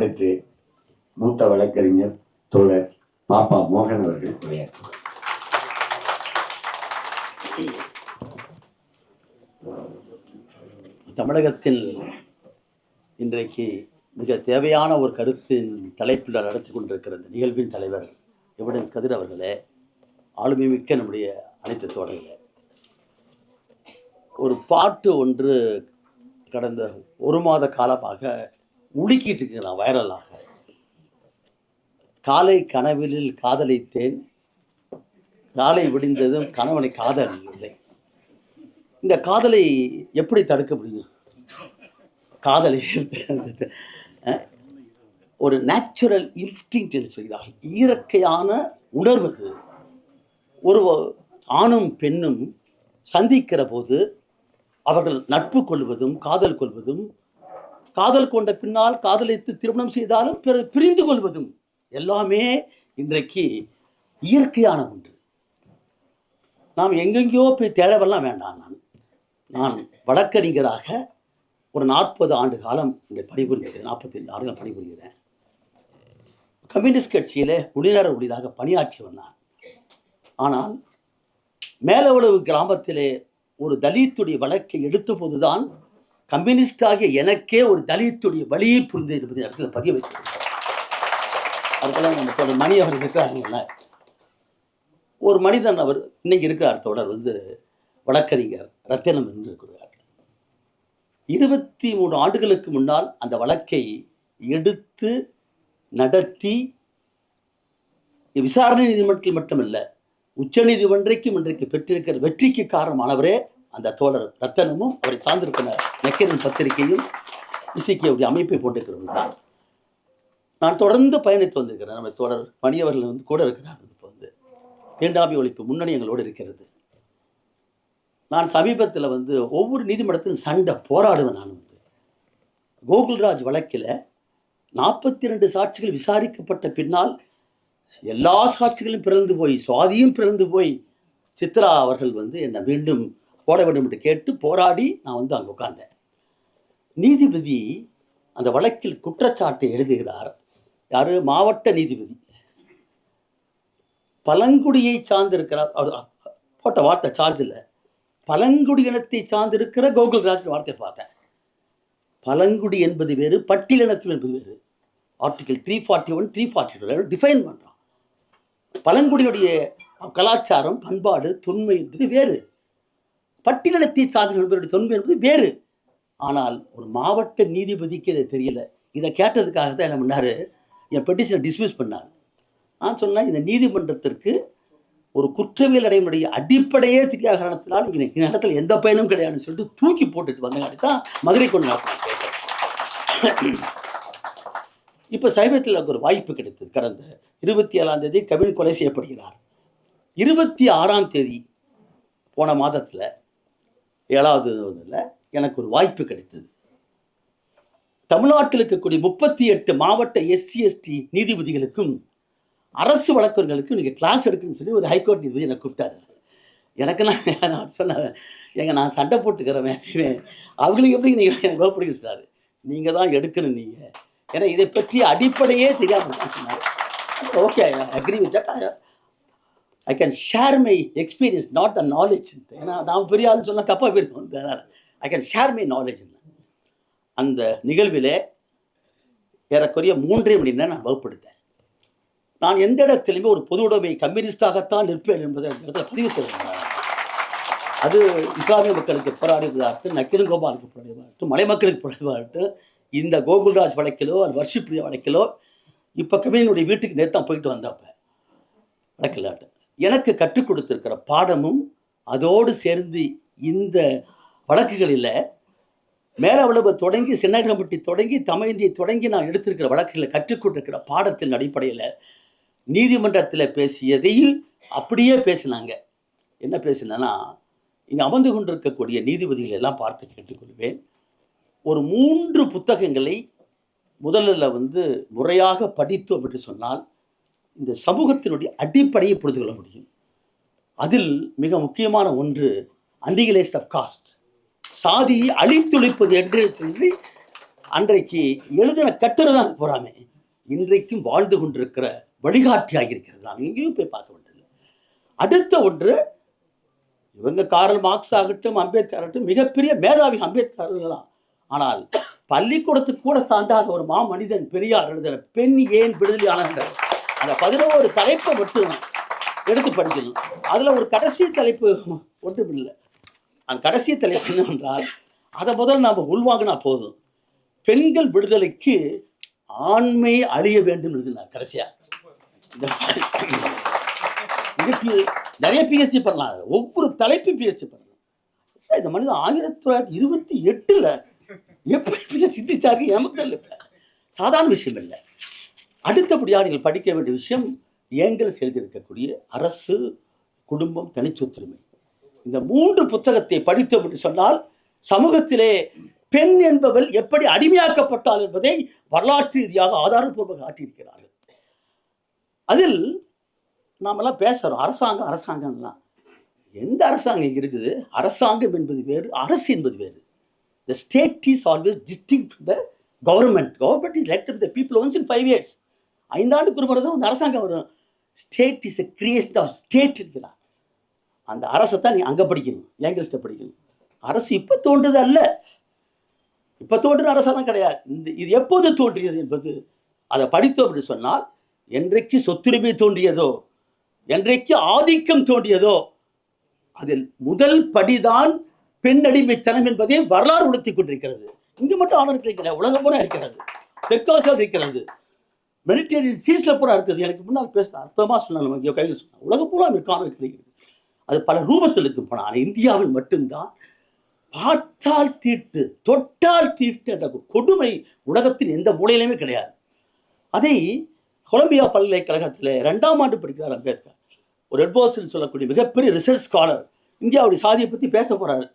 அடுத்து மூத்த வழக்கறிஞர் தோழர் பாப்பா மோகன் அவர்கள் உரையாற்றுவார். தமிழகத்தில் இன்றைக்கு மிக தேவையான ஒரு கருத்தின் தலைப்பில் நடத்தி கொண்டிருக்கிற இந்த நிகழ்வின் தலைவர் எவிடன்ஸ் கதிர் அவர்களே? ஆளுமை மிக்க நம்முடைய அனைத்து தோழர்களே. ஒரு பாட்டு ஒன்று கடந்த ஒரு மாத காலமாக உலுக்கிட்டு இருக்கிறான் வைரலாக. காலை கனவிலில் காதலித்தேன். காலை விடிந்ததும் கணவனை காதல் இல்லை. இந்த காதலை எப்படி தடுக்க முடியும்? காதலை ஒரு நேச்சுரல் இன்ஸ்டிங் என்று சொல்கிறார்கள் இயற்கையான உணர்வு ஒரு ஆணும் பெண்ணும் சந்திக்கிற போது அவர்கள் நட்பு கொள்வதும் காதல் கொள்வதும் காதல் கொண்ட பின்னால் காதலித்து திருமணம் செய்தாலும் பிரிந்து கொள்வதும் எல்லாமே இன்றைக்கு இயற்கையான ஒன்று. நாம் எங்கெங்கேயோ போய் தேடவெல்லாம் வேண்டாம் நான். நான் வழக்கறிஞராக ஒரு நாற்பது ஆண்டு காலம் இங்கே பணிபுரிகிறேன். நாற்பத்தைந்து ஆண்டுகள் பணிபுரிகிறேன். கம்யூனிஸ்ட் கட்சியிலே உளிநர ஊழியராக பணியாற்றி வந்தான் ஆனால் மேலவளவு கிராமத்திலே ஒரு தலித்துடைய வழக்கை எடுத்தபோதுதான் கம்யூனிஸ்ட் ஆகிய எனக்கே ஒரு தலித்துடைய வழியை புரிந்து என்பதை இடத்துல பதிய வைத்திருக்கிறார் அதுக்கெல்லாம் நம்ம தொடர் மணி அவர் இருக்கிறாங்கல்ல ஒரு மனிதன் அவர் இன்னைக்கு இருக்கிறார் தொடர் வந்து வழக்கறிஞர் ரத்தினம் என்று இருக்கிறார். இருபத்தி மூணு ஆண்டுகளுக்கு முன்னால் அந்த வழக்கை எடுத்து நடத்தி விசாரணை நீதிமன்றத்தில் மட்டுமல்ல உச்ச நீதிமன்றைக்கும் இன்றைக்கு பெற்றிருக்கிற வெற்றிக்கு காரணமானவரே அந்த தோழர் ரத்தனமும் அவரை சார்ந்திருக்கிற நக்கீரன் பத்திரிகையும் இசைக்கியுடைய அமைப்பை போட்டிருக்கிறவர்கள் தான் நான் தொடர்ந்து பயணித்து வந்திருக்கிறேன். நம்ம தோழர் மணியவர்கள் வந்து கூட இருக்கிறார். இப்போ வந்து தீண்டாமை ஒழிப்பு முன்னணி எங்களோடு இருக்கிறது. நான் சமீபத்தில் வந்து ஒவ்வொரு நீதிமன்றத்திலும் சண்டை போராடுவேன் நான் வந்து. கோகுல்ராஜ் வழக்கில் நாற்பத்தி ரெண்டு சாட்சிகள் விசாரிக்கப்பட்ட பின்னால் எல்லா சாட்சிகளும் பிறந்து போய் சுவாதியும் பிறந்து போய் சித்ரா அவர்கள் வந்து என்னை மீண்டும் போட வேண்டும் என்று கேட்டு போராடி நான் வந்து அங்கே உட்கார்ந்தேன். நீதிபதி அந்த வழக்கில் குற்றச்சாட்டை எழுதுகிறார். யாரு? மாவட்ட நீதிபதி. பழங்குடியை சார்ந்திருக்கிறார். அவர் போட்ட வார்த்தை சார்ஜ் இல்லை. பழங்குடி இனத்தை சார்ந்திருக்கிற கோகுல்ராஜ் வார்த்தை பார்த்தேன். பழங்குடி என்பது வேறு பட்டியலினத்தில் என்பது வேறு. Article three forty one three forty two define பண்ணுறோம் பழங்குடியினுடைய கலாச்சாரம் பண்பாடு தொன்மை என்பது வேறு. பட்டியலினத்தை சார்ந்த என்பதுடைய தொன்மை என்பது வேறு. ஆனால் ஒரு மாவட்ட நீதிபதிக்கு இது தெரியல. இதை கேட்டதுக்காக தான் என்ன பண்ணார்? என் பெட்டிஷனை டிஸ்மிஸ் பண்ணார். நான் சொன்னேன் இந்த நீதிமன்றத்திற்கு ஒரு குற்றவியல் அடைமுடைய அடிப்படையே தெரியாத காரணத்தினால் இங்கே இந்த இடத்துல எந்த பயனும் கிடையாதுன்னு சொல்லிட்டு தூக்கி போட்டுட்டு வந்தங்காட்டி தான் மதுரை கொண்டு இப்போ சைவத்தில் எனக்கு ஒரு வாய்ப்பு கிடைத்தது. கடந்த இருபத்தி ஏழாம் தேதி கவின் கொலை செய்யப்படுகிறார். இருபத்தி ஆறாம் தேதி போன மாதத்தில் ஏழாவது இதில் எனக்கு ஒரு வாய்ப்பு கிடைத்தது. தமிழ்நாட்டில் இருக்கக்கூடிய முப்பத்தி எட்டு மாவட்ட எஸ்சி எஸ்டி நீதிபதிகளுக்கும் அரசு வழக்கர்களுக்கும் நீங்கள் கிளாஸ் எடுக்குன்னு சொல்லி ஒரு ஹைகோர்ட் நீதிபதி என்னை கூப்பிட்டாரு. எனக்கு நான் நான் சொன்னேன் ஏங்க நான் சண்டை போட்டுக்கிறவன். அவங்களுக்கு எப்படி நீங்கள் எனக்கு வகுப்பிடிக்க சொன்னார் நீங்கள் தான் எடுக்கணும் நீங்கள் ஏன்னா இதை பற்றி அடிப்படையே தெரியாமல் சொன்னார். Okay agree with that I can share my experience not the knowledge ஏன்னா நான் பெரிய ஆள் சொன்னால் தப்பாக போயிருக்கோம். I can share my knowledge அந்த நிகழ்விலே ஏறக்குறைய மூன்றே மணி நேரம் நான் வகுப்படுத்தேன். நான் எந்த இடத்துலையுமே ஒரு பொது உடைமை கம்யூனிஸ்டாகத்தான் நிற்பேன் என்பதை அந்த இடத்துல பதிவு செய்கிறேன் அது இஸ்லாமிய மக்களுக்கு போராடுவதாகட்டும் நக்கிரங்கோபாலுக்கு போராடுவதாகட்டும் மலை மக்களுக்கு போராடுவதாகட்டும் இந்த கோகுல்ராஜ் வழக்கிலோ அது வர்ஷிப்ரியா வழக்கிலோ இப்போ கவிஞனுடைய வீட்டுக்கு நேற்று தான் போயிட்டு வந்தப்ப வழக்கில்லாட்டும் எனக்கு கற்றுக் கொடுத்துருக்கிற பாடமும் அதோடு சேர்ந்து இந்த வழக்குகளில் மேலவளவு தொடங்கி சின்னகரம்பட்டி தொடங்கி தமைந்தியை தொடங்கி நான் எடுத்திருக்கிற வழக்குகளில் கற்றுக் கொடுத்திருக்கிற பாடத்தின் அடிப்படையில் நீதிமன்றத்தில் பேசியதையும் அப்படியே பேசினாங்க. என்ன பேசினேன்னா இங்கே அமர்ந்து கொண்டிருக்கக்கூடிய நீதிபதிகள் எல்லாம் பார்த்து கேட்டுக்கொள்வேன். ஒரு மூன்று புத்தகங்களை முதல்ல வந்து முறையாக படித்தோம் என்று சொன்னால் இந்த சமூகத்தினுடைய அடிப்படையை புரிந்து கொள்ள முடியும். அதில் மிக முக்கியமான ஒன்று அன்டிகலேஸ் ஆஃப் காஸ்ட் சாதியை அழித்தொழிப்பது என்று சொல்லி அன்றைக்கு எழுதின கட்டுரை தான் போறாமே. இன்றைக்கும் வாழ்ந்து கொண்டிருக்கிற வழிகாட்டியாக இருக்கிறது நாம் எங்கேயும் போய் பார்க்க வேண்டியது அடுத்த ஒன்று இவங்க காரல் மார்க்ஸ் ஆகட்டும் அம்பேத்கர் ஆகட்டும் மிகப்பெரிய மேதாவி அம்பேத்கர் தான். ஆனால் பள்ளிக்கூடத்துக்கு கூட சார்ந்தாத ஒரு மா மனிதன் பெரியார் எழுதுகிற பெண் ஏன் விடுதலையானன்ற அந்த பதினோரு தலைப்பை மட்டும் எடுத்து படிக்கணும். அதில் ஒரு கடைசி தலைப்பு ஒன்றும் இல்லை. அந்த கடைசி தலைப்பு என்னவென்றால் அதை முதல் நாம் உள்வாங்கினா போதும். பெண்கள் விடுதலைக்கு ஆண்மை அழிய வேண்டும் எழுதினார் கடைசியாக இதுக்கு நிறைய பிஎஸ்டி பண்ணலாம். ஒவ்வொரு தலைப்பும் பிஎஸ்டி பண்ணலாம். இந்த மனிதன் ஆயிரத்தி தொள்ளாயிரத்தி இருபத்தி எட்டில் எப்படி சிந்திச்சாரு? ஏமத்தல் தெரியல சாதாரண விஷயம் இல்லை. அடுத்தபடியாக நீங்கள் படிக்க வேண்டிய விஷயம் ஏங்கல்ஸ் எழுதியிருக்கக்கூடிய அரசு குடும்பம் தனிச்சொத்துரிமை. இந்த மூன்று புத்தகத்தை படித்தோம் என்று சொன்னால் சமூகத்திலே பெண் என்பவள் எப்படி அடிமையாக்கப்பட்டாள் என்பதை வரலாற்று ரீதியாக ஆதாரப்பூர்வமாக காட்டியிருக்கிறார்கள். அதில் நாமெல்லாம் பேசுகிறோம் அரசாங்கம் அரசாங்கம்லாம். எந்த அரசாங்கம் இங்கே இருக்குது? அரசாங்கம் என்பது வேறு அரசு என்பது வேறு. The state is always distinct the government government is elected the people once in five years ஐந்தாண்டுக்கு ஒரு முறை தான் வந்து அரசாங்கம் வரும். State is a creature of state இருக்கிறார் அந்த அரசை தான் நீ அங்கே படிக்கணும் ஏங்கல்ஸ்ட்டை படிக்கணும். அரசு இப்போ தோன்றது அல்ல. இப்போ தோன்றுன அரசெல்லாம் கிடையாது. இந்த இது எப்போது தோன்றியது என்பது அதை படித்தோம் அப்படின்னு சொன்னால் என்றைக்கு சொத்துரிமை தோன்றியதோ என்றைக்கு ஆதிக்கம் தோன்றியதோ அதில் முதல் படிதான் பெண் அடிமைத்தனம் என்பதை வரலாறு உணர்த்தி கொண்டிருக்கிறது. இங்கே மட்டும் ஆணவர்கள் இருக்கிற உலகம் போல இருக்கிறது தெற்காசியாவில் இருக்கிறது. மெடிடேரியன் சீஸ்ல பூரா இருக்குது. எனக்கு முன்னால் பேச அர்த்தமாக சொன்னாலும் இங்கே கையில் சொன்னாங்க உலக பூரா காணொலி கிடைக்கிறது. அது பல ரூபத்தில் இருக்கு போனால் ஆனால் இந்தியாவில் மட்டும்தான். பார்த்தால் தீட்டு தொட்டால் தீட்டு என்ற கொடுமை உலகத்தின் எந்த மூலையிலுமே கிடையாது. அதை கொலம்பியா பல்கலைக்கழகத்தில் ரெண்டாம் ஆண்டு படிக்கிறார் அம்பேத்கர். ஒரு எட்வோர்ஸ்னு சொல்லக்கூடிய மிகப்பெரிய ரிசர்ச் ஸ்காலர் இந்தியாவுடைய சாதியை பற்றி பேச போகிறார்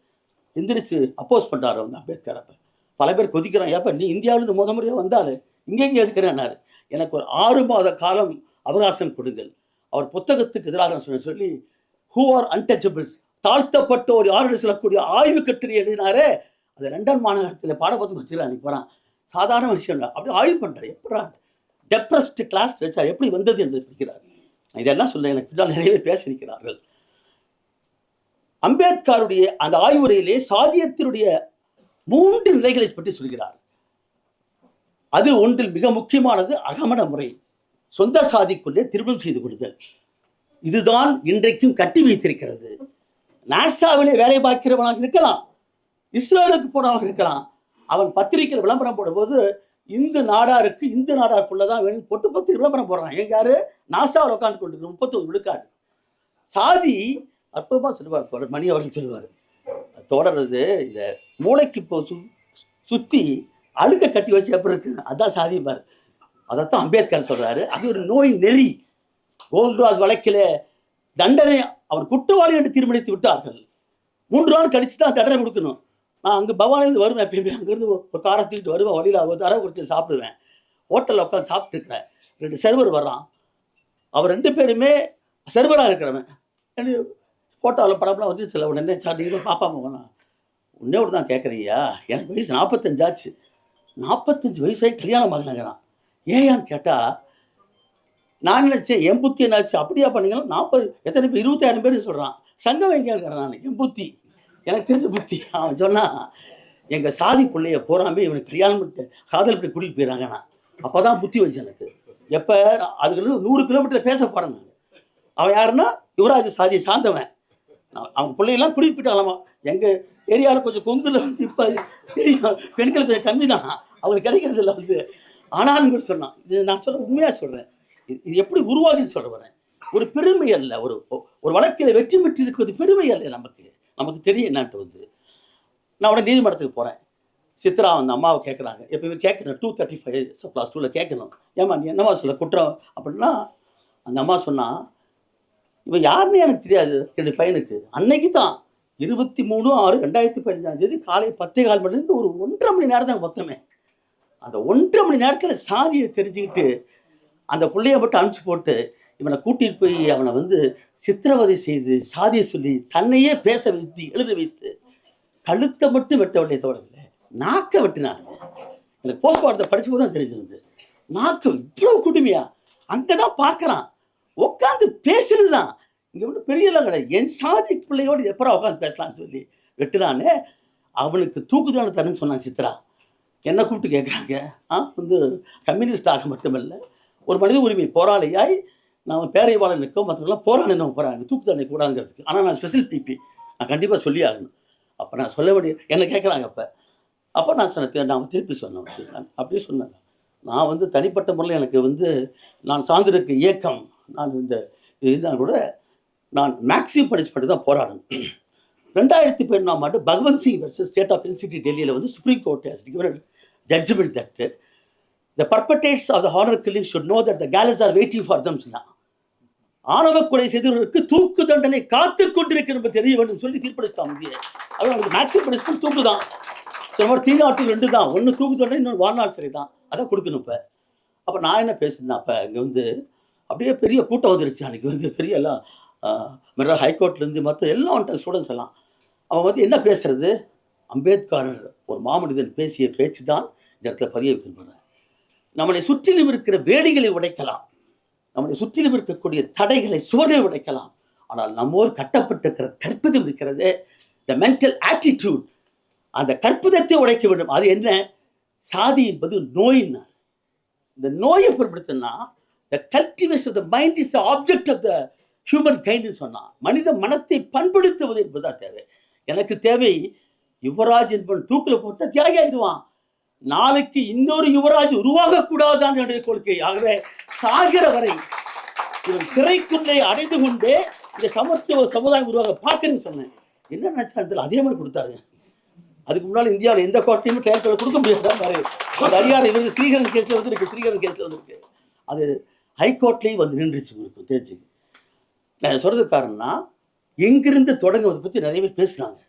எந்திரிச்சு அப்போஸ் பண்ணுறாரு அவங்க அம்பேத்கர் அப்போ. பல பேர் கொதிக்கிறான் ஏப்ப நீ இந்தியாவிலேருந்து முத முறையாக வந்தாரு இங்கே எதுக்குறேன்னாரு. எனக்கு ஒரு ஆறு மாத காலம் அவகாசம் கொடுங்கள். அவர் புத்தகத்துக்கு எதிராக சொல்ல சொல்லி ஹூ ஆர் அன்டச்சபிள்ஸ் தாழ்த்தப்பட்டோர் யாருன்னு சொல்லக்கூடிய ஆய்வு கட்டுரை எழுதினாரே. அதை ரெண்டாம் மாநகரத்தில் பாடப்புத்தகம் வச்சுக்கிறான் அன்னைக்கு சாதாரண விஷயம் இல்லை. அப்படி ஆய்வு பண்ணுறாரு எப்படா? டெப்ரஸ்ட் கிளாஸ் வச்சார். எப்படி வந்தது என்று படிக்கிறார் நான் இதெல்லாம் சொல்ல எனக்கு பின்னால் நிறைய பேசியிருக்கிறார்கள். அம்பேத்கருடைய அந்த ஆய்வுரையிலே சாதியத்தினுடைய மூன்று நிலைகளை பற்றி சொல்கிறார். அது ஒன்றில் மிக முக்கியமானது அகமண முறை. சொந்த சாதிக்குள்ளே திருமணம் செய்து கொள்ளுதல். இதுதான் இன்றைக்கும் கட்டி வைத்திருக்கிறது. நாசாவிலே வேலை பார்க்கிறவனாக இருக்கலாம். இஸ்ரேலுக்கு போனவன் இருக்கலாம். அவன் பத்திரிக்கையில் விளம்பரம் போடும்போது இந்து நாடாருக்கு இந்து நாடாருக்குள்ளதான் வேணும் போட்டு பத்து விளம்பரம் போடுறான். எங்க யாரு? நாசாவில் உட்காந்து கொண்டு முப்பத்தொரு விழுக்காடு. சாதி அற்புதமாக சொல்லுவார் தொடர் மணி அவர்கள் சொல்லுவார். தொடர்றது இந்த மூளைக்கு இப்போ சு சுற்றி அழுக்க கட்டி வச்சு எப்படி இருக்கு? அதான் சாதிப்பார் அதைத்தான் அம்பேத்கர் சொல்றாரு. அது ஒரு நோய் நெறி. கோல்ராஜ் வழக்கில் தண்டனை அவர் குற்றவாளி என்று தீர்மானித்து விட்டார்கள். மூன்று நாள் கழிச்சு தான் தண்டனை கொடுக்கணும். நான் அங்கே பவானிலேருந்து வருவேன் எப்பயுமே. அங்கேருந்து ஒரு காரை தூக்கிட்டு வருவேன். வழியில் ஒரு தடவை கொடுத்து சாப்பிடுவேன். ஹோட்டலில் உட்காந்து சாப்பிட்டுருக்கிறேன் ரெண்டு சர்வர் வர்றான். அவர் ரெண்டு பேருமே சர்வராக இருக்கிறவன். ஃபோட்டோவில் படம்லாம் வந்து சில உடனே சார் நீங்களும் பாப்பா போகணும் உன்னே ஒரு தான் கேட்குறீங்க எனக்கு வயசு நாற்பத்தஞ்சாச்சு நாற்பத்தஞ்சு வயசாகி கல்யாணம் ஆகினாங்கிறான் ஏயான்னு கேட்டால் நான் நினச்சேன் என் புத்தி என்னாச்சு? அப்படியா பண்ணீங்களா? நாற்பது எத்தனை பேர்? இருபத்தாயிரம் பேர் சொல்கிறான் சங்கம் வைங்கிறேன் நான். என் புத்தி. எனக்கு தெரிஞ்ச புத்தி. அவன் சொன்னான் எங்கள் சாதி பிள்ளைய போகிறாமே இவனுக்கு கல்யாணம் பண்ணிட்டு காதல் பண்ணி கூட்டிகிட்டு போயிடறாங்கண்ணா அப்போ தான் புத்தி வச்சு எனக்கு. எப்போ? அதுக்கு நூறு கிலோமீட்டர் பேச போகிறேன் நான். அவன் யாருன்னா யுவராஜ் சாதியை சார்ந்தவன். அவன் அவங்க பிள்ளையெல்லாம் கூட்டிகிட்டு போயிட்டாங்களாமா. எங்கள் ஏரியாவில் கொஞ்சம் கொங்குல வந்து இப்போ தெரியும்? பெண்கள் கொஞ்சம் கம்மி தான் அவங்களுக்கு கிடைக்கிறது இல்லை வந்து. ஆனாலும் கூட சொன்னான் இது நான் சொல்ல உண்மையாக சொல்கிறேன் இது எப்படி உருவாகின்னு சொல்ல வரேன். ஒரு பெருமை அல்ல. ஒரு ஒரு வழக்கில் வெற்றி பெற்று இருக்கிறது பெருமை அல்ல நமக்கு. நமக்கு தெரியும் என்னான்ட்டு வந்து. நான் உடனே நீதிமன்றத்துக்கு போகிறேன் சித்ரா அந்த அம்மாவை கேட்குறாங்க எப்பயுமே கேட்கணும் டூ தேர்ட்டி ஃபைவ் ப்ளஸ் டூவில் கேட்கணும் ஏம்மா நீ என்னம்மா சொல்ல குற்றம் அப்படின்னா அந்த அம்மா சொன்னால் இவன் யாருன்னு எனக்கு தெரியாது. என்னுடைய பையனுக்கு. அன்னைக்கு தான் இருபத்தி மூணு ஆறு ரெண்டாயிரத்தி பதினஞ்சாம் தேதி காலை பத்தே கால் மணிலேருந்து ஒரு ஒன்றரை மணி நேரம் தான் மொத்தமே அந்த ஒன்றரை மணி நேரத்தில் சாதியை தெரிஞ்சுக்கிட்டு அந்த பிள்ளைய மட்டும் அனுப்பிச்சு போட்டு இவனை கூட்டிட்டு போய் அவனை வந்து சித்திரவதை செய்து சாதியை சொல்லி தன்னையே பேச வைத்து எழுத வைத்து கழுத்தை மட்டும் வெட்ட வேண்டிய தோழர்களே நாக்கை வெட்டினானுங்க. எனக்கு போஸ்ட் படிச்சு படிச்சு தான் தெரிஞ்சிருந்து நாக்கு இவ்வளோ குடுமையா? அங்கே தான் பார்க்குறான். உட்காந்து பேசுறது தான் இங்கே வந்து பெரியலாம் கிடையாது என் சாதி பிள்ளையோடு எப்பறம் உட்காந்து பேசலாம்னு சொல்லி வெட்டுறானே அவனுக்கு தூக்கு தண்டனை தரேன்னு சொன்னான் சித்ரா. என்ன கூப்பிட்டு கேட்குறாங்க ஆ வந்து கம்யூனிஸ்ட் ஆக மட்டுமல்ல ஒரு மனித உரிமை போராளியாய் நான் பேரைவாளர் நிற்கும் மற்றவங்களாம் போராடி நம்ம போகிறாங்க தூக்கு தண்டனை கூடாதுங்கிறதுக்கு ஆனால் நான் ஸ்பெஷல் பிபி. நான் கண்டிப்பாக சொல்லி ஆகணும் அப்போ நான் சொல்ல வேண்டிய என்ன கேட்குறாங்க அப்போ. அப்போ நான் சொன்னேன் நான் திருப்பி சொன்னேன் அப்படியே சொன்னேன். நான் வந்து தனிப்பட்ட முறையில் எனக்கு வந்து நான் சார்ந்திருக்க இயக்கம் நான் இந்த இதுதான் கூட நான் மேக்ஸி பனிஷ்மெண்ட் தான் போராடணும் ரெண்டாயிரத்தி பதினொன்றாம் ஆண்டு Bhagwant Singh versus state of university டெல்லியில் வந்து supreme court has given judgment that the perpetrators of the honour killing should know that the gallows are waiting for them சொன்னான். ஆணவ கொலை செய்தவர்களுக்கு தூக்கு தண்டனை காத்து கொண்டிருக்கிறது தெரிய வேண்டும் சொல்லி தீர்ப்பளிச்சிட்டான் மத்திய அது அவங்களுக்கு மேக்ஸிமம் பனிஷ்மெண்ட் தூக்கு தான். சில மாதிரி தீங்காட்டு ரெண்டு தான். ஒன்று தூக்கு தண்டனை இன்னொன்று வாழ்நாள் சரி தான். அதான் கொடுக்கணும் இப்போ. அப்போ நான் என்ன பேசுனேன் அப்போ இங்கே வந்து அப்படியே பெரிய கூட்டம் வந்துருச்சு. அன்றைக்கி வந்து பெரிய எல்லாம் மெட்ராஸ் ஹைகோர்ட்லேருந்து மற்ற எல்லாம் வந்துட்ட ஸ்டூடெண்ட்ஸ் எல்லாம் அவன் வந்து என்ன பேசுகிறது அம்பேத்கர் ஒரு மாமனிதன் பேசிய பேச்சு தான் இந்த இடத்துல பதிய விரும்புகிறேன் நம்மளை சுற்றிலும் இருக்கிற வேலிகளை உடைக்கலாம். நம்மளை சுற்றிலும் இருக்கக்கூடிய தடைகளை சுவர்களை உடைக்கலாம். ஆனால் நம்மோர் கட்டப்பட்டிருக்கிற கற்பிதம் இருக்கிறது த மென்டல் ஆட்டிடியூட் அந்த கற்பிதத்தை உடைக்க வேண்டும். அது என்ன? சாதி என்பது நோயின்னா இந்த நோயை பொருட்படுத்தினா the cultivation of the mind is the object of the human கைண்ட்னு சொன்னான் மனித மனத்தை பண்படுத்துவது என்பதுதான் தேவை. எனக்கு தேவை யுவராஜ் என்பவன் தூக்கில் போட்டால் தியாகி ஆயிடுவான். நாளைக்கு இன்னொரு யுவராஜ் உருவாகக்கூடாதான் என்னுடைய கொள்கை. ஆகவே சாகிற வரை இவன் சிறைக்குள்ளே அடைந்து கொண்டே இந்த சமத்துவ சமுதாயம் உருவாக பார்க்கறேன்னு சொன்னேன். என்ன நினைச்சாங்க அதே மாதிரி கொடுத்தாரு அதுக்கு முன்னால் இந்தியாவில் எந்த கோட்டையுமே ட்ரையல் கொடுக்க முடியாது? பாரு. அந்த அதிகாரம் இவருக்கு ஸ்ரீகரன் கேஸில் வந்துருக்கு ஸ்ரீகரன் கேஸில் வந்துருக்கு. அது ஹைகோர்ட்லேயும் வந்து நின்றுச்சு உங்களுக்கு தெரிஞ்சுக்கு நான் சொல்கிறது காரணம்னா எங்கிருந்து தொடங்குவதை பற்றி நிறைய பேர் பேசுனாங்க.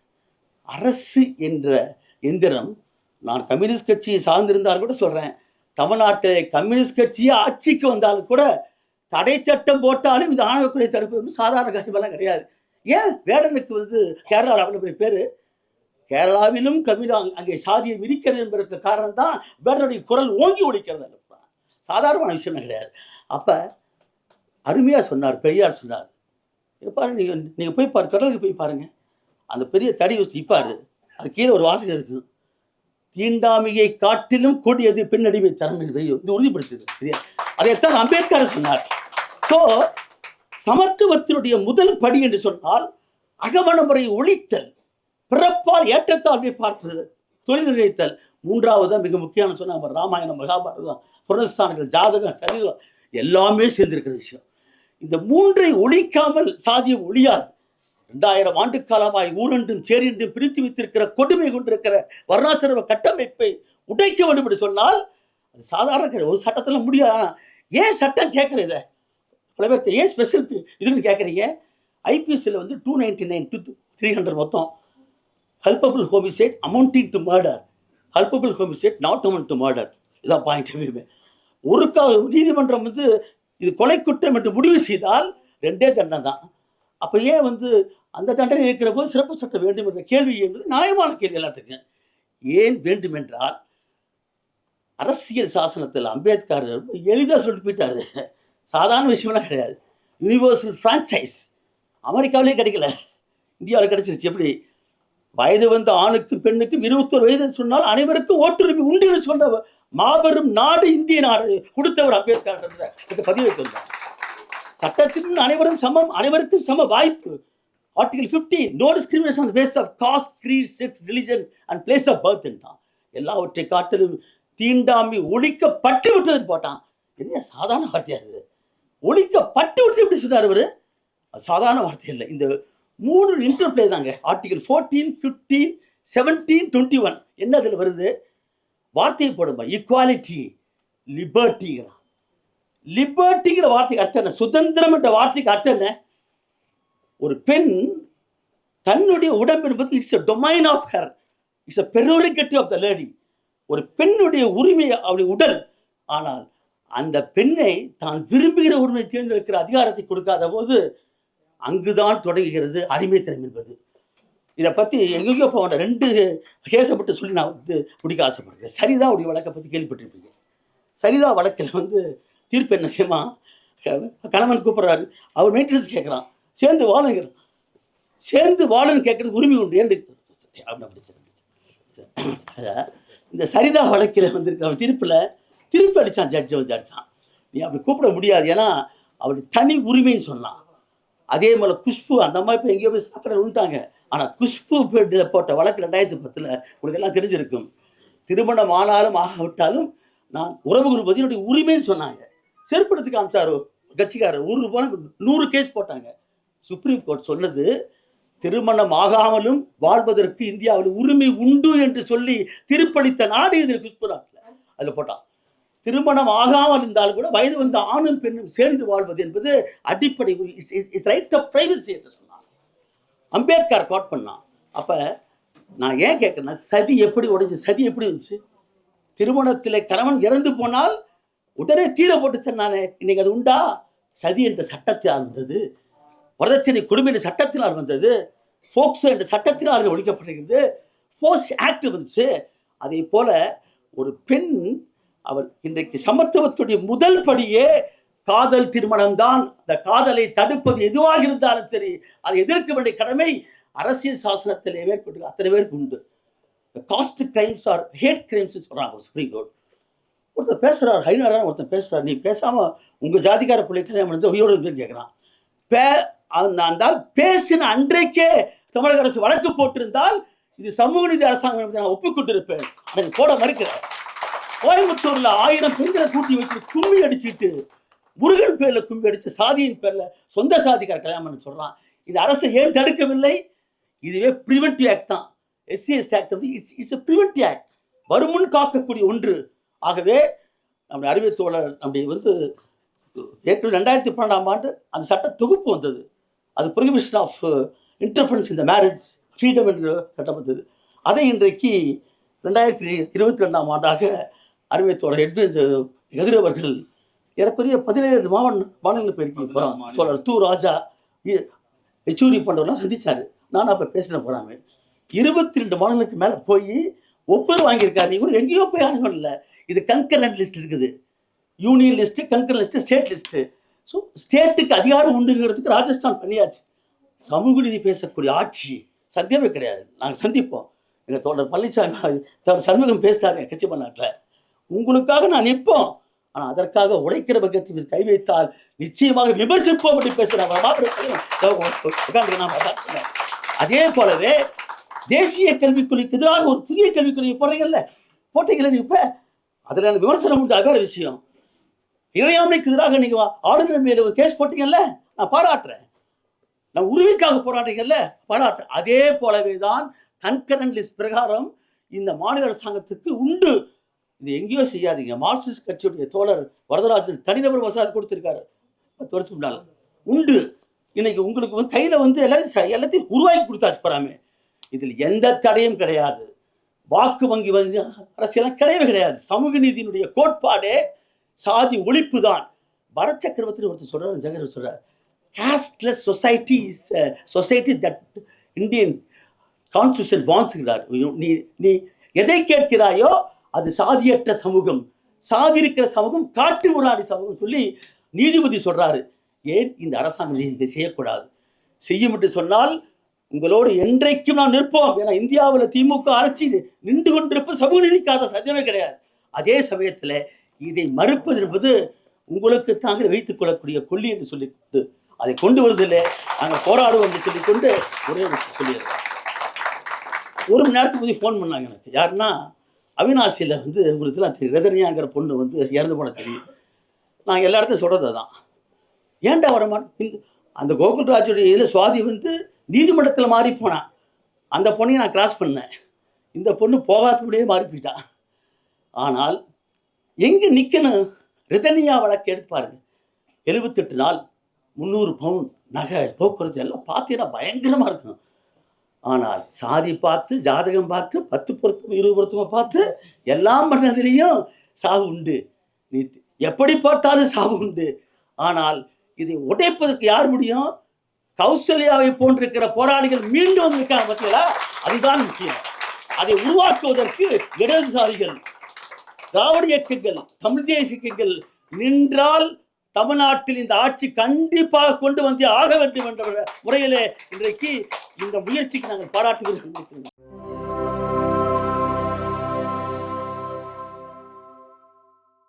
அரசு என்ற எந்திரம் நான் கம்யூனிஸ்ட் கட்சியை சார்ந்திருந்தால் கூட சொல்கிறேன் தமிழ்நாட்டில் கம்யூனிஸ்ட் கட்சியே ஆட்சிக்கு வந்தாலும் கூட தடை சட்டம் போட்டாலும் இந்த ஆணவக்குறை தடுப்பு சாதாரண காரியமெல்லாம் கிடையாது. ஏன்? வேடனுக்கு வந்து கேரளா அவ்வளோ பேர். கேரளாவிலும் கம்யூனி அங்கே சாதியை மிதிக்கிறது என்பதற்கு காரணம் தான் வேடனுடைய குரல் ஓங்கி ஒழிக்கிறது சாதாரணமான விஷயம் கிடையாது. அப்போ அருமையாக சொன்னார் பெரியார் சொன்னார் பாரு நீங்கள் நீங்கள் போய் பாரு கடலுக்கு போய் பாருங்கள் அந்த பெரிய தடி வச்சு நிற்பாரு அது கீழே ஒரு வாசகம் இருக்குது. தீண்டாமையை காட்டிலும் கொடியது பெண்ணடிமை தரம் என்பதை வந்து உறுதிப்படுத்துது. சரியா? அதைத்தான் அம்பேத்கர் சொன்னார். ஸோ சமத்துவத்தினுடைய முதல் படி என்று சொன்னால் அகமணமுறை ஒழித்தல் பிறப்பால் ஏற்றத்தாழ்வை பார்த்தது தொழில் நிலைத்தல். மூன்றாவது மிக முக்கியம்னு சொன்னால் நம்ம ராமாயணம் மகாபாரதம் புரஸ்தானங்கள் ஜாதகம் சரிதம் எல்லாமே சேர்ந்திருக்கிற விஷயம். இந்த மூன்றை ஒழிக்காமல் சாதியம் ஒழியாது. ரெண்டாயிரம் ஆண்டு காலமாய் ஊரென்றும் சேரின்றும் பிரித்து வைத்திருக்கிற கொடுமை கொண்டிருக்கிற வர்ணாசிரம கட்டமைப்பை உடைக்க வேண்டும் என்று சொன்னால் அது சாதாரண கிடையாது. ஒரு சட்டத்தில் முடியாது. ஏன் சட்டம் கேட்குற இதை பல பேருக்கு ஏன் ஸ்பெஷல் இதுன்னு கேட்குறீங்க? ஐபிஎஸ்சில் வந்து two ninety nine two three hundred மொத்தம். Culpable homicide amounting to murder culpable homicide not amount to murder இதான் பாயிண்ட் எப்பயுமே ஒரு கா நீதிமன்றம் வந்து இது கொலை குற்றம் என்று முடிவு செய்தால் ரெண்டே தண்டனை தான். அப்போ ஏன் வந்து அந்த தண்டனை இருக்கிற போது சிறப்பு சட்டம் வேண்டும் என்ற கேள்வி என்பது நியாயமான கேள்வி எல்லாத்துக்கும். ஏன் வேண்டும் என்றால் அரசியல் சாசனத்தில் அம்பேத்கர் ரொம்ப எளிதாக சொல்லிட்டு போயிட்டாரு. சாதாரண விஷயம்லாம் கிடையாது. யூனிவர்சல் ஃப்ரான்ச்சைஸ் அமெரிக்காவிலே கிடைக்கல. இந்தியாவில் கிடைச்சிருச்சு. எப்படி? வயது வந்த ஆணுக்கும் பெண்ணுக்கும் இருபத்தொரு வயதுன்னு சொன்னால் அனைவருக்கும் ஓட்டுரிமை உண்டுன்னு சொன்ன மாபெரும் நாடு இந்திய நாடு கொடுத்தவர் அம்பேத்கர் இந்த பதிவை வந்தார் சட்டத்தின் அனைவரும் சமம் அனைவருக்கும் சம வாய்ப்பு. Article 15 no discrimination base of caste creed sex religion and place of birth தான் எல்லாவற்றை காட்டிலும் தீண்டாமை ஒழிக்கப்பட்டு விட்டதுன்னு போட்டான். என்ன சாதாரண வார்த்தையா இது? ஒழிக்கப்பட்டு விட்டு எப்படி சொன்னார் அவர் சாதாரண வார்த்தை இல்லை. இந்த மூணு இன்டர்பிளே தாங்க. Article fourteen fifteen seventeen twenty one என்ன அதில் வருது? வார்த்தையை போடுங்க ஈக்குவாலிட்டி லிபர்ட்டிங்கிறான் லிபர்ட்டிங்கிற வார்த்தைக்கு அர்த்தம் என்ன? சுதந்திரம் என்ற வார்த்தைக்கு அர்த்தம் என்ன? ஒரு பெண் தன்னுடைய உடம்பு என்பது it's a domain of her it's a prerogative of the lady ஒரு பெண்ணுடைய உரிமை அவளுடைய உடல். ஆனால் அந்த பெண்ணை தான் விரும்புகிற உரிமை தேர்ந்தெடுக்கிற அதிகாரத்தை கொடுக்காத போது அங்குதான் தொடங்குகிறது அடிமைத்தனம் என்பது. இதை பற்றி எங்கேயோ போன ரெண்டு கேஸை மட்டும் சொல்லி நான் வந்து முடிக்க ஆசைப்படுறேன். சரிதா உடைய வழக்கை பற்றி கேள்விப்பட்டிருப்பீங்க. சரிதா வழக்கில் வந்து தீர்ப்பு என்ன தெரியுமா? கணவன் கூப்பிட்றாரு. அவர் மெயின்டெனன்ஸ் கேட்குறான். சேர்ந்து வாழுங்கிறான் சேர்ந்து வாழுன்னு கேட்குறதுக்கு உரிமை உண்டு. ஏன் இந்த சரிதா வழக்கில் வந்திருக்கிற தீர்ப்பில் திருப்பி அடித்தான் ஜட்ஜை வந்து அடித்தான் நீ அப்படி கூப்பிட முடியாது. ஏன்னா அவருடைய தனி உரிமைன்னு சொன்னான். அதே போல் குஷ்பு அந்த மாதிரி இப்போ எங்கேயோ போய் சாக்கடை விட்டாங்க ஆனால் குஷ்பு பேட்டில் போட்ட வழக்கு ரெண்டாயிரத்தி பத்தில் உங்களுக்கு எல்லாம் தெரிஞ்சிருக்கும். திருமணம் ஆனாலும் ஆகாவிட்டாலும் நான் உறவு குருபதி என்னுடைய உரிமைன்னு சொன்னாங்க. செருப்படுத்து காமிச்சாரோ? கட்சிக்காரர் ஊருக்கு போனால் நூறு கேஸ் போட்டாங்க. சுப்ரீம் கோர்ட் சொன்னது திருமணம் ஆகாமலும் வாழ்வதற்கு இந்தியாவில் உரிமை உண்டு என்று சொல்லி திருப்பளித்த நாடு இதில் குஷ்பு நாட்டில். அதில் போட்டான். திருமணம் ஆகாமல் இருந்தாலும் கூட வயது வந்த ஆணும் பெண்ணும் சேர்ந்து வாழ்வது என்பது அடிப்படை இஸ் ரைட் ஆஃப் பிரைவசி என்று சொல்லுவாங்க அம்பேத்கர் கோட் பண்ணான் அப்போ நான் ஏன் கேட்குறேன்னா சதி எப்படி உடைஞ்சு சதி எப்படி இருந்துச்சு? திருமணத்தில் கணவன் இறந்து போனால் உடனே தீரை போட்டு நான். இன்னைக்கு அது உண்டா? சதி என்ற சட்டத்தினால் இருந்தது வரதட்சணை கொடுமை என்ற சட்டத்தினால் வந்தது. போக்சோ என்ற சட்டத்தினால் ஒழிக்கப்படுகிறது. ஃபோர்ஸ் ஆக்ட் இருந்துச்சு அதே போல ஒரு பெண் அவள் இன்றைக்கு சமத்துவத்துடைய முதல் படியே காதல் திருமணம் தான் அந்த காதலை தடுப்பது எதுவாக இருந்தாலும் சரி அதை எதிர்க்க வேண்டிய கடமை அரசியல் சாசனத்தில் மேற்கொண்டு அத்தனை பேருக்கு உண்டு. Caste crimes are hate crimes சொல்கிறாங்க சுப்ரீம் கோர்ட் ஒருத்தர் பேசுகிறார் ஹைனாரா ஒருத்தர் பேசுறார். நீ பேசாமல் உங்கள் ஜாதிக்கார பிள்ளைக்கு கல்யாணம் பண்ணி உயிரோடு கேட்குறான். பே அந்த அந்த பேசின அன்றைக்கே தமிழக அரசு வழக்கு போட்டிருந்தால் இது சமூக நீதி அரசாங்கம் என்பதை நான் ஒப்புக்கொண்டிருப்பேன். அதை போட மறுக்கிறேன் கோயம்புத்தூரில் ஆயிரம் பெண்களை கூட்டி வச்சு கும்மி அடிச்சுட்டு முருகன் பேரில் கும்பி அடித்து சாதியின் பேரில் சொந்த சாதிக்கார கல்யாணம் பண்ண இது அரசு ஏன் தடுக்கவில்லை? இதுவே ப்ரிவென்டிவ் ஆக்ட் தான். எஸ்சிஎஸ் ஆக்ட் வந்து இட்ஸ் இட்ஸ் ப்ரிவென்டிவ் ஆக்ட் வருமுன் காக்கக்கூடிய ஒன்று. ஆகவே நம்முடைய அறிவியல் தோழர் நம்முடைய வந்து ஏற்கனவே ரெண்டாயிரத்தி பன்னெண்டாம் ஆண்டு அந்த சட்ட தொகுப்பு வந்தது. அது ப்ரொஹிபிஷன் ஆஃப் இன்டர்ஃபரன்ஸ் இந்த மேரேஜ் ஃப்ரீடம் என்ற சட்டம் வந்தது. அதை இன்றைக்கு ரெண்டாயிரத்தி இருபத்தி ரெண்டாம் ஆண்டாக அறிவியல் தோழர் எட்வின் எதிரவர்கள் uh, ஏறக்குறைய பதினேழு மாவட்ட மாநிலங்கள் போயிருக்கீங்க தோழர் து ராஜா யெச்சூரி போன்றவர்லாம் சந்திச்சாரு. நான் அப்போ பேசின போறாங்க. இருபத்தி ரெண்டு மாநிலத்துக்கு மேலே போய் ஒப்புதல் வாங்கியிருக்காரு. இவர் எங்கேயோ போய் இல்லை. இது கன்கரண்ட் லிஸ்ட் இருக்குது. Union list concurrent list state list. So ஸ்டேட்டுக்கு அதிகாரம் உண்டுங்கிறதுக்கு ராஜஸ்தான் பண்ணியாச்சு. சமூக நீதி பேசக்கூடிய ஆட்சி சத்தியமே கிடையாது. நாங்கள் சந்திப்போம். எங்கள் தோழர் பழனிசாமி தோழர் சண்முகம் பேசினாரு கட்சி பண்ணாட்டில் உங்களுக்காக நான் நிற்போம். ஆனால் அதற்காக உழைக்கிற பக்கத்தில் கை வைத்தால் நிச்சயமாக விமர்சிப்போம் என்று பேசுகிறேன் அதே போலவே தேசிய கல்விக் எதிராக ஒரு புதிய கல்விக் போறீங்கல்ல போடுறீங்கல்ல போட்டீங்கல்ல நீ இப்ப? அதில் விமர்சனம் உண்டு அது விஷயம். இறையாண்மைக்கு எதிராக நீங்க ஆளுநர் மேல ஒரு கேஸ் போட்டீங்கல்ல நான் பாராட்டுறேன். நான் உரிமைக்காக போராடுறீங்கல்ல பாராட்டுறேன். அதே போலவே தான் கன்கரண்ட் லிஸ்ட் பிரகாரம் இந்த மாநில அரசாங்கத்துக்கு உண்டு. இது எங்கேயோ செய்யாதீங்க. மார்க்சிஸ்ட் கட்சியுடைய தோழர் வரதராஜன் தனிநபர் மசாஜ் கொடுத்துருக்காரு. பத்து வருஷம் உண்டு. இன்னைக்கு உங்களுக்கு வந்து கையில் வந்து எல்லாத்தையும் ச- எல்லாத்தையும் உருவாக்கி கொடுத்தாச்சு பராமே. இதில் எந்த தடையும் கிடையாது. வாக்கு வங்கி வந்து அரசியலாம் கிடையவே கிடையாது. சமூக நீதியினுடைய கோட்பாடே சாதி ஒழிப்பு தான் பரத் சக்கரவர்த்தி ஒருத்தர் சொல்கிறார் ஜெகர் சொல்கிறார் casteless society is society that Indian constitution வான்ஸ்கிறார் நீ நீ எதை கேட்கிறாயோ அது சாதியற்ற சமூகம். சாதி இருக்கிற சமூகம் காட்டு முராடி சமூகம் சொல்லி நீதிபதி சொல்றாரு. ஏன்? இந்த அரசாங்கம் இதை செய்யக்கூடாது. செய்யும் என்று சொன்னால் உங்களோடு என்றைக்கும் நாம் நிற்போம். ஏன்னா இந்தியாவில் திமுக ஆட்சி நின்று கொண்டிருப்ப சமூக நீதிக்காக சத்தியமே கிடையாது. அதே சமயத்தில் இதை மறுப்பது என்பது உங்களுக்கு தாங்கள் வைத்துக் கொள்ளக்கூடிய கொள்ளி என்று சொல்லிக்கொண்டு அதை கொண்டு வருவதில்லை. நாங்கள் போராடுவோம் என்று சொல்லிக்கொண்டு ஒரே சொல்லியிருக்கோம் ஒரு மணி நேரத்துக்கு போய் ஃபோன் பண்ணாங்க எனக்கு. யாருன்னா அவினாசியில் வந்து ஒரு எல்லாம் தெரியும் ரதனியாங்கிற பொண்ணு வந்து இறந்து போன தெரியும். நாங்கள் எல்லா இடத்தையும் சொல்கிறது தான் ஏன்டா வரமாட்டேன் அந்த கோகுல்ராஜுடைய இதில் சுவாதி வந்து நீதிமன்றத்தில் மாறி போனான் அந்த பொண்ணையும் நான் கிராஸ் பண்ணேன். இந்த பொண்ணு போகாதபடியே மாறி போயிட்டான் ஆனால் எங்கே நிற்கணும் ரிதனியா வழக்கு எடுப்பாருங்க எழுபத்தெட்டு நாள் முந்நூறு பவுன் நகை போக்குவரத்து எல்லாம் பார்த்தீங்கன்னா பயங்கரமாக இருக்கும். ஆனால் சாதி பார்த்து ஜாதகம் பார்த்து பத்து பொருத்தம் இருபது பொருத்தமாக பார்த்து எல்லாம் பண்ணதுலேயும் சாவு உண்டு. நீ எப்படி பார்த்தாலும் சாவு உண்டு. ஆனால் இதை உடைப்பதற்கு யார் முடியும்? கௌசல்யாவை போன்றிருக்கிற போராளிகள் மீண்டும் வந்திருக்காங்க பார்த்தீங்களா அதுதான் முக்கியம். அதை உருவாக்குவதற்கு இடதுசாரிகள் திராவிட இயக்கங்கள் தமிழ் தேசிய இயக்கங்கள் நின்றால் தமிழ்நாட்டில் இந்த ஆட்சி கண்டிப்பாக கொண்டு வந்து ஆக வேண்டும் என்ற முறையிலே இன்றைக்கு இந்த முயற்சிக்கு நாங்கள் பாராட்டுகிறோம்